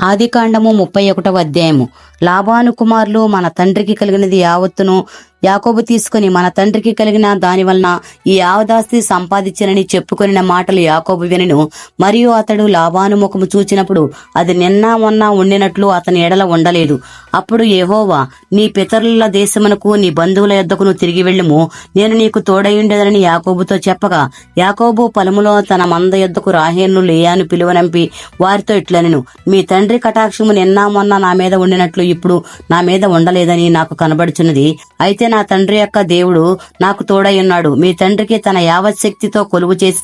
ఆదికాండము ముప్పై ఒకటవ అధ్యాయము. లాభాను కుమారులు మన తండ్రికి కలిగినది యావత్తును యాకోబు తీసుకుని మన తండ్రికి కలిగిన దాని వలన ఈ యావదాస్తి సంపాదించినని చెప్పుకొనిన మాటలు యాకోబు వినను. మరియు అతడు లాభాను ముఖము చూచినప్పుడు అది నిన్న మొన్న ఉండినట్లు అతని ఎడల ఉండలేదు. అప్పుడు ఏహోవా నీ పితరుల దేశమునకు నీ బంధువుల యొద్దకును తిరిగి వెళ్ళము. నేను నీకు తోడయుండేదని యాకోబుతో చెప్పగా యాకోబు పొలములో తన మంద యొద్దకు రాహేను లేయాను పిలువనంపి వారితో ఇట్లనెను. మీ తండ్రి కటాక్షము నిన్న మొన్న నా మీద ఉండినట్లు ఇప్పుడు నా మీద ఉండలేదని నాకు కనబడుచున్నది. అయితే నా తండ్రి యొక్క దేవుడు నాకు తోడై ఉన్నాడు. మీ తండ్రికి తన యావశక్తితో కొలువు చేసి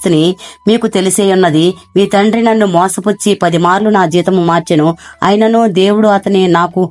మీకు తెలిసేయున్నది మీ తండ్రి నన్ను మోసపుచ్చి పది మార్లు నా జీతము మార్చెను. అయినను దేవుడు అతని నాకు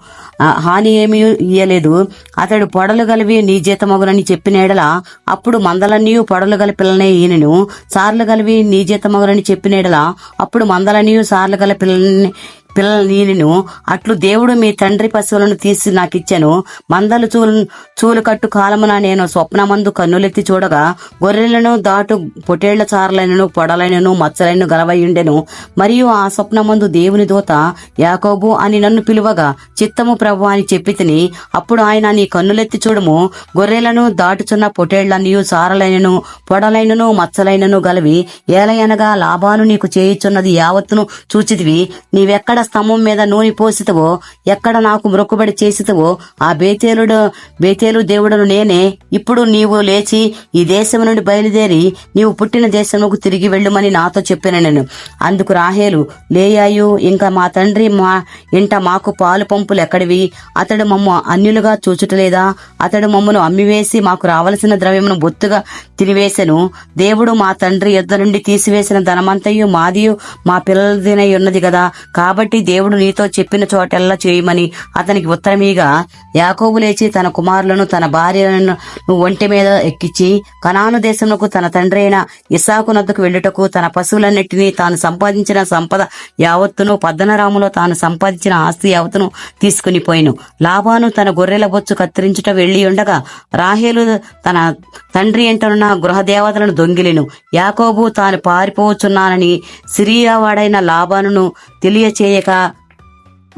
హాని ఏమీ ఇయ్యలేదు. అతడు పొడలు గలివి నీ జీతమగునని చెప్పినేడల అప్పుడు మందలన్నీ పొడలు గల పిల్లనే ఈయనను సార్లు గలివి నీ జీతమగునని చెప్పినేడల అప్పుడు మందలన్నీ సార్లు గల పిల్లని పిల్లల నేను అట్లు దేవుడు మీ తండ్రి పశువులను తీసి నాకిచ్చాను. మందలు చూలు చూలు కట్టు కాలమున నేను స్వప్నమందు కన్నులెత్తి చూడగా గొర్రెలను దాటు పొటేళ్ళ చారలైనను పొడలైనను మచ్చలైన గలవయుండెను. మరియు ఆ స్వప్నమందు దేవుని దూత యాకోబు అని నన్ను పిలువగా చిత్తము ప్రభు అని చెప్పి తిని అప్పుడు ఆయన నీ కన్నులెత్తి చూడము. గొర్రెలను దాటుచున్న పొటేళ్ళనియు చారలైనను పొడలైనను మచ్చలైనను గలవి. ఏలయనగా లాభాలు నీకు చేయుచున్నది యావత్తును చూచితివి. నీవెక్కడ స్తంభం మీద నూనె పోసితవో ఎక్కడ నాకు మొక్కుబడి చేసితవో ఆ బేతేలుడు బేతేలు దేవుడను నేనే. ఇప్పుడు నీవు లేచి ఈ దేశం నుండి బయలుదేరి నీవు పుట్టిన దేశముకు తిరిగి వెళ్ళుమని నాతో చెప్పాను నేను. అందుకు రాహేలు లేయాయు ఇంకా మా తండ్రి మా ఇంట మాకు పాలు పంపులు ఎక్కడివి? అతడు మమ్మ అన్యులుగా చూచుటలేదా? అతడు మమ్మను అమ్మివేసి మాకు రావలసిన ద్రవ్యమును బొత్తుగా తినివేశను దేవుడు మా తండ్రి యుద్ధ నుండి తీసివేసిన ధనమంతయు మాదియు మా పిల్లలదినై ఉన్నది కదా. కాబట్టి దేవుడు నీతో చెప్పిన చోటెల్లా చేయమని? అతనికి ఉత్తరమీగా యాకోబు లేచి తన కుమారులను తన భార్యలను ఒంటి మీద ఎక్కించి కనాను దేశమునకు తన తండ్రి అయిన ఇసాకు వెళ్ళుటకు తన పశువులన్నిటినీ తాను సంపాదించిన సంపద యావత్తును పద్దనరాములో తాను సంపాదించిన ఆస్తి యావత్తును తీసుకుని పోయిను. లాభాను తన గొర్రెల బొచ్చు కత్తిరించుట వెళ్ళి ఉండగా రాహేలు తన తండ్రి ఎంటనున్న గృహదేవతలను దొంగిలిను. యాకోబు తాను పారిపోవచ్చున్నానని సిరియావాడైన లాభాను తెలియచేయ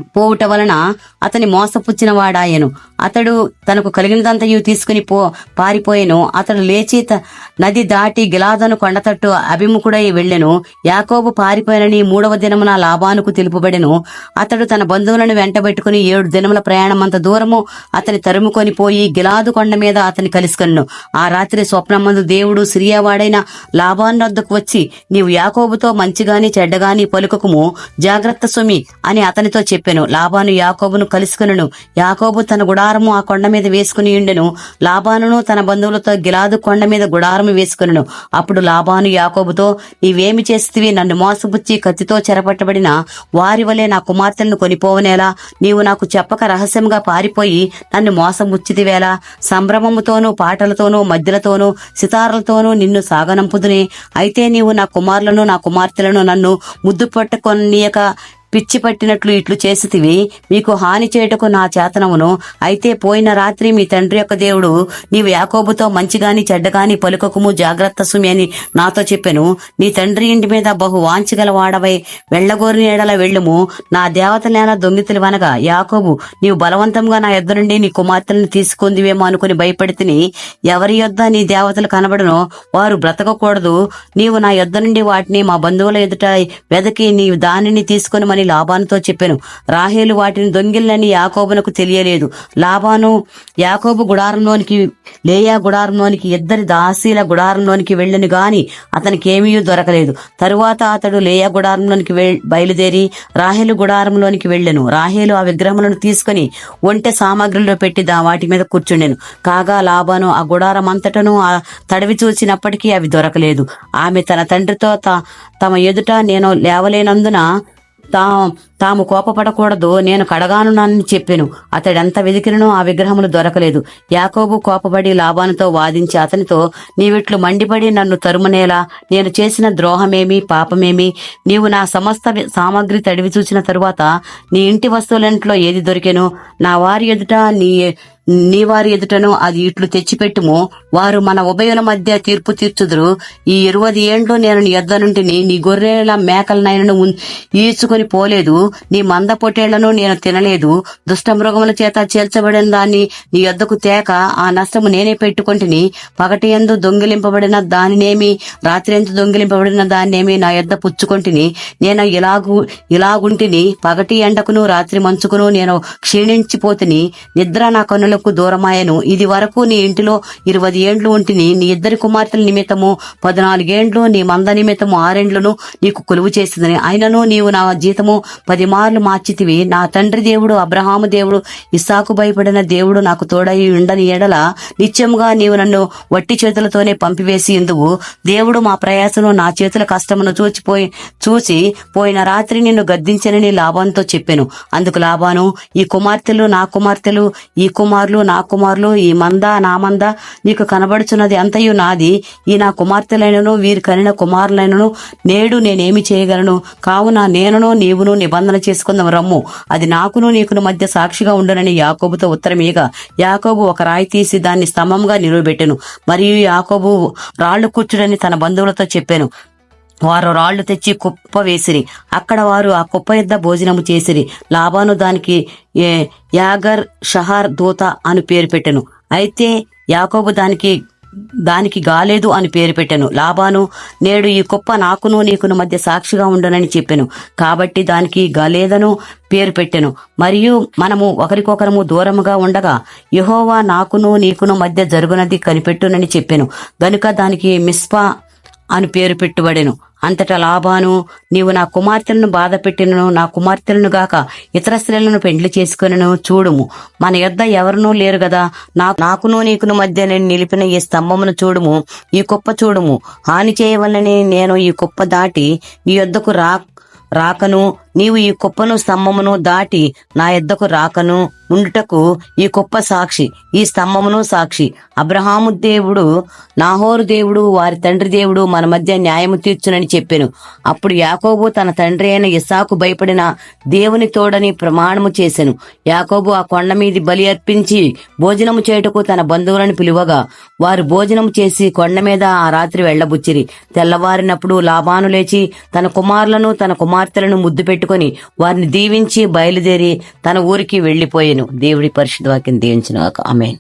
పోవుట వలన అతని మోసపుచ్చిన వాడాయను. అతడు తనకు కలిగినదంతయు తీసుకుని పో పారిపోయెను. అతడు లేచి త- నది దాటి గిలాదను కొండతట్టు అభిముఖుడై వెళ్ళెను. యాకోబు పారిపోయినని మూడవ దినమున లాభానుకు తెలుపబడెను. అతడు తన బంధువులను వెంటబెట్టుకుని ఏడు దినముల ప్రయాణమంత దూరము అతని తరుముకొని పోయి గిలాదు కొండ మీద అతని కలుసుకొను ఆ రాత్రి స్వప్నమందు దేవుడు సిరియావాడైన లాభాన్ వద్దకు వచ్చి నీవు యాకోబుతో మంచిగాని చెడ్డగాని పలుకకుము జాగ్రత్త సుమి అని అతనితో చెప్పాను. లాభాను యాకోబును కలుసుకును యాకోబు తన గుడారము ఆ కొండ మీద వేసుకుని ఉండెను. లాభానును తన బంధువులతో గిలాదు కొండ మీద గుడారము వేసుకును అప్పుడు లాభాను యాకోబుతో నీవేమి చేస్తివి? నన్ను మోసపుచ్చి కత్తితో చెరపట్టబడిన వారి వలె నా కుమార్తెలను కొనిపోవనేలా? నీవు నాకు చెప్పక రహస్యంగా పారిపోయి నన్ను మోసముచ్చితివేలా? సంభ్రమముతోనూ పాటలతోనూ మధ్యలతోనూ సితారలతోనూ నిన్ను సాగనంపుదునే. అయితే నీవు నా కుమారులను నా కుమార్తెలను నన్ను ముద్దు పట్టుకొనియక పిచ్చి పట్టినట్లు ఇట్లు చేసితివి. మీకు హాని చేయుటకు నా చేతనమును. అయితే పోయిన రాత్రి మీ తండ్రి యొక్క దేవుడు నీవు యాకోబుతో మంచిగాని చెడ్డగాని పలుకకుము జాగ్రత్త సుమి అని నాతో చెప్పెను. నీ తండ్రి ఇంటి మీద బహు వాంచగల వాడవై వెళ్ళగోరిని ఏడల వెళ్ళుము. నా దేవత నేల దొంగితులు వనగా యాకోబు నీవు బలవంతంగా నా యొద్ద నుండి నీ కుమార్తెలను తీసుకుందివేమో అనుకుని భయపడితిని. ఎవరి యొద్ద నీ దేవతలు కనబడునో వారు బ్రతకకూడదు. నీవు నా యొద్ద నుండి వాటిని మా బంధువుల ఎదుట వెదకి నీవు దానిని తీసుకుని లాభానుతో చెప్పాను. రాహేలు వాటిని దొంగిల్లని యాకోబునకు తెలియలేదు. లాభాను యాకోబు గుడారంలోనికి లేయా గుడారంలోనికి ఇద్దరి దాసీల గుడారంలోనికి వెళ్ళను గాని అతనికి దొరకలేదు. తరువాత అతడు లేయా గుడారంలోనికి బయలుదేరి రాహేలు గుడారంలోనికి వెళ్ళెను. రాహేలు ఆ విగ్రహములను తీసుకుని ఒంటె సామాగ్రిలో పెట్టి దా వాటి మీద కూర్చుండెను. కాగా లాభాను ఆ గుడారం అంతటను ఆ తడివి చూసినప్పటికీ అవి దొరకలేదు. ఆమె తన తండ్రితో త- తమ ఎదుట నేను లేవలేనందున తా తాము కోపపడకూడదు. నేను కడగానునని చెప్పెను. అతడెంత వెదికినో ఆ విగ్రహములు దొరకలేదు. యాకోబు కోపపడి లాభానుతో వాదించి అతనితో నీవిట్లు మండిపడి నన్ను తరుమునేలా? నేను చేసిన ద్రోహమేమి? పాపమేమి? నీవు నా సమస్త సామాగ్రి తడివి చూసిన తరువాత నీ ఇంటి వస్తువులంట్లో ఏది దొరికెను? నా వారి ఎదుట నీ నీ వారి ఎదుటను అది ఇట్లు తెచ్చిపెట్టుము. వారు మన ఉభయుల మధ్య తీర్పు తీర్చుదురు. ఈ ఇరవై ఏండ్లు నేను నీ యొద్ద నీ గొర్రెల మేకలనైనను ఉన్- పోలేదు. నీ మంద పొటేళ్ళను నేను తినలేదు. దుష్ట మృగముల చేత చేల్చబడిన దాన్ని నీ యొద్దకు తేక ఆ నష్టము నేనే పెట్టుకొంటిని. పగటి ఎందు దొంగిలింపబడిన దానినేమి రాత్రి ఎందు దొంగిలింపబడిన దాన్నేమి నా యొద్ద పుచ్చుకొంటిని. నేను ఇలాగు ఇలాగుంటిని. పగటి ఎండకును రాత్రి మంచుకును నేను క్షీణించిపోతుని. నిద్ర నా కన్నులకు దూరమాయను. ఇది వరకు నీ ఇంటిలో ఇరవై ఏండ్లు ఉంటిని. నీ ఇద్దరి కుమార్తెల నిమిత్తము పద్నాలుగేండ్లు నీ మంద నిమిత్తము ఆరేండ్లను నీకు కొలువు చేసిందని. అయినను నీవు నా జీతము పది మార్లు మార్చితివి. నా తండ్రి దేవుడు అబ్రహాము దేవుడు ఇస్సాకు భయపడిన దేవుడు నాకు తోడై ఉండని ఎడల నిత్యముగా నీవు నన్ను వట్టి చేతులతోనే పంపివేసి ఎందుకు దేవుడు మా ప్రయాసను నా చేతుల కష్టమును చూచిపోయి చూసి పోయిన రాత్రి నిన్ను గద్దించనని లాభంతో చెప్పాను. అందుకు లాభాను ఈ కుమార్తెలు నా కుమార్తెలు ఈ కుమారులు నా కుమారులు ఈ మంద నా మంద నీకు కనబడుచున్నది అంతయు నాది. ఈ నా కుమార్తెలైనను వీరి కనిన కుమారులైనను నేడు నేనేమి చేయగలను? కావున నేనును నీవును నిబంధన చేసుకుందాం రమ్ము. అది నాకును నీకును మధ్య సాక్షిగా ఉండనని యాకోబుతో ఉత్తరమీగా యాకోబు ఒక రాయి తీసి దాన్ని స్తంభంగా నిలువబెట్టెను. మరియు యాకోబు రాళ్ళు కూర్చుడని తన బంధువులతో చెప్పాను. వారు రాళ్ళు తెచ్చి కుప్ప వేసిరి. అక్కడ వారు ఆ కుప్ప యొద్ద భోజనము చేసిరి. లాభాను దానికి ఏ యాగర్ షహార్ దూత అని పేరు పెట్టెను. అయితే యాకోబు దానికి దానికి గాలేదు అని పేరు పెట్టాను. లాభాను నేడు ఈ కుప్ప నాకును నీకును మధ్య సాక్షిగా ఉండనని చెప్పాను. కాబట్టి దానికి గాలేదను పేరు పెట్టాను. మరియు మనము ఒకరికొకరము దూరముగా ఉండగా యహోవా నాకును నీకును మధ్య జరుగునది కనిపెట్టునని చెప్పాను. గనుక దానికి మిస్పా అని పేరు పెట్టుబడెను. అంతటా లాభాను నీవు నా కుమార్తెలను బాధ పెట్టినను నా కుమార్తెలను గాక ఇతర స్త్రీలను పెండ్లి చేసుకునను చూడుము. మన యొద్ద ఎవరునూ లేరు గదా. నా నాకును నీకును మధ్య నేను నిలిపిన ఈ స్తంభమును చూడుము ఈ కుప్ప చూడుము. హాని చేయవలనని నేను ఈ కుప్ప దాటి ఈ యొద్దకు రా రాకను నీవు ఈ కుప్పను స్తంభమును దాటి నా ఎద్దకు రాకను. ఉండుటకు ఈ కుప్ప సాక్షి ఈ స్తంభమును సాక్షి. అబ్రహాము దేవుడు నాహోరు దేవుడు వారి తండ్రి దేవుడు మన మధ్య న్యాయము తీర్చునని చెప్పాను. అప్పుడు యాకోబు తన తండ్రి అయిన ఇసాకు భయపడిన దేవుని తోడని ప్రమాణము చేశాను యాకోబు ఆ కొండ మీది బలి అర్పించి భోజనము చేయుటకు తన బంధువులను పిలువగా వారు భోజనము చేసి కొండ మీద ఆ రాత్రి వెళ్ళబుచ్చిరి తెల్లవారినప్పుడు లాభాను లేచి తన కుమారులను తన కుమార్తెలను ముద్దు పెట్టి పెట్టుకుని వారిని దీవించి బయలుదేరి తన ఊరికి వెళ్ళిపోయాను. దేవుడి పరిశుద్ధ వాక్యం దీవించిన ఆమెన్.